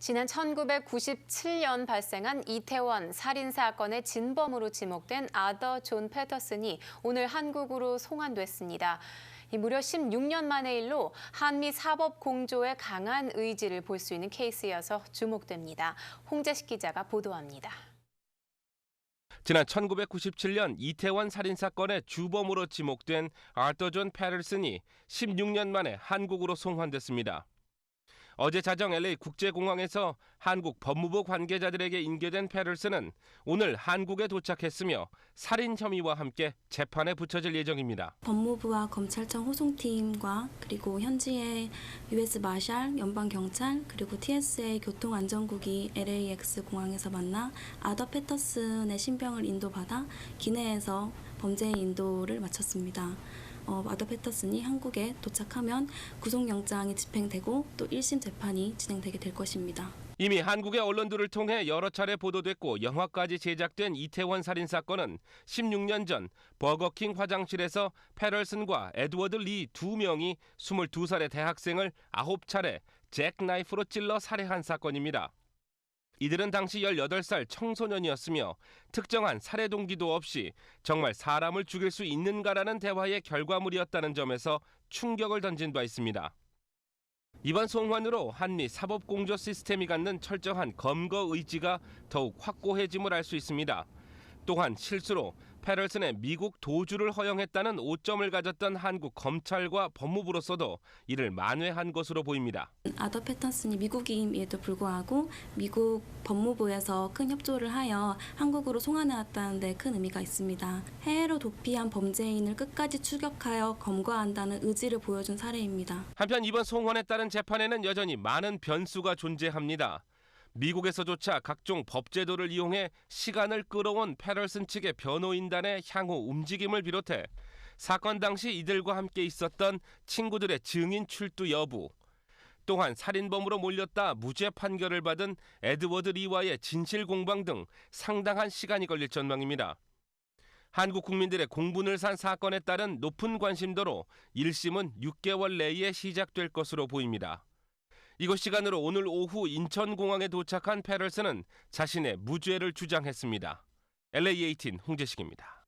지난 1997년 발생한 이태원 살인 사건의 진범으로 지목된 아더 존 패터슨이 오늘 한국으로 송환됐습니다. 이 무려 16년 만의 일로 한미 사법 공조의 강한 의지를 볼 수 있는 케이스여서 주목됩니다. 홍재식 기자가 보도합니다. 지난 1997년 이태원 살인 사건의 주범으로 지목된 아더 존 패럴슨이 16년 만에 한국으로 송환됐습니다. 어제 자정 LA 국제공항에서 한국 법무부 관계자들에게 인계된 패럴슨은 오늘 한국에 도착했으며 살인 혐의와 함께 재판에 붙여질 예정입니다. 법무부와 검찰청 호송팀과 그리고 현지의 US 마샬, 연방 경찰, 그리고 TSA 교통안전국이 LAX 공항에서 만나 아더 패터슨의 신병을 인도받아 기내에서 범죄 인도를 마쳤습니다. 어, 아더 패터슨이 한국에 도착하면 구속영장이 집행되고 또 1심 재판이 진행되게 될 것입니다. 이미 한국의 언론들을 통해 여러 차례 보도됐고 영화까지 제작된 이태원 살인 사건은 16년 전 버거킹 화장실에서 패럴슨과 에드워드 리 두 명이 22살의 대학생을 9차례 잭 나이프로 찔러 살해한 사건입니다. 이들은 당시 18살 청소년이었으며 특정한 살해 동기도 없이 정말 사람을 죽일 수 있는가라는 대화의 결과물이었다는 점에서 충격을 던진 바 있습니다. 이번 송환으로 한미 사법 공조 시스템이 갖는 철저한 검거 의지가 더욱 확고해짐을 알 수 있습니다. 또한 실수로 패럴슨의 미국 도주를 허용했다는 오점을 가졌던 한국 검찰과 법무부로서도 이를 만회한 것으로 보입니다. 아더 패터슨이 미국인임에도 불구하고 미국 법무부에서 큰 협조를 하여 한국으로 송환해왔다는 데 큰 의미가 있습니다. 해외로 도피한 범죄인을 끝까지 추격하여 검거한다는 의지를 보여준 사례입니다. 한편 이번 송환에 따른 재판에는 여전히 많은 변수가 존재합니다. 미국에서조차 각종 법제도를 이용해 시간을 끌어온 패럴슨 측의 변호인단의 향후 움직임을 비롯해 사건 당시 이들과 함께 있었던 친구들의 증인 출두 여부, 또한 살인범으로 몰렸다 무죄 판결을 받은 에드워드 리와의 진실 공방 등 상당한 시간이 걸릴 전망입니다. 한국 국민들의 공분을 산 사건에 따른 높은 관심도로 1심은 6개월 내에 시작될 것으로 보입니다. 이곳 시간으로 오늘 오후 인천공항에 도착한 패럴슨은 자신의 무죄를 주장했습니다. LA18 홍재식입니다.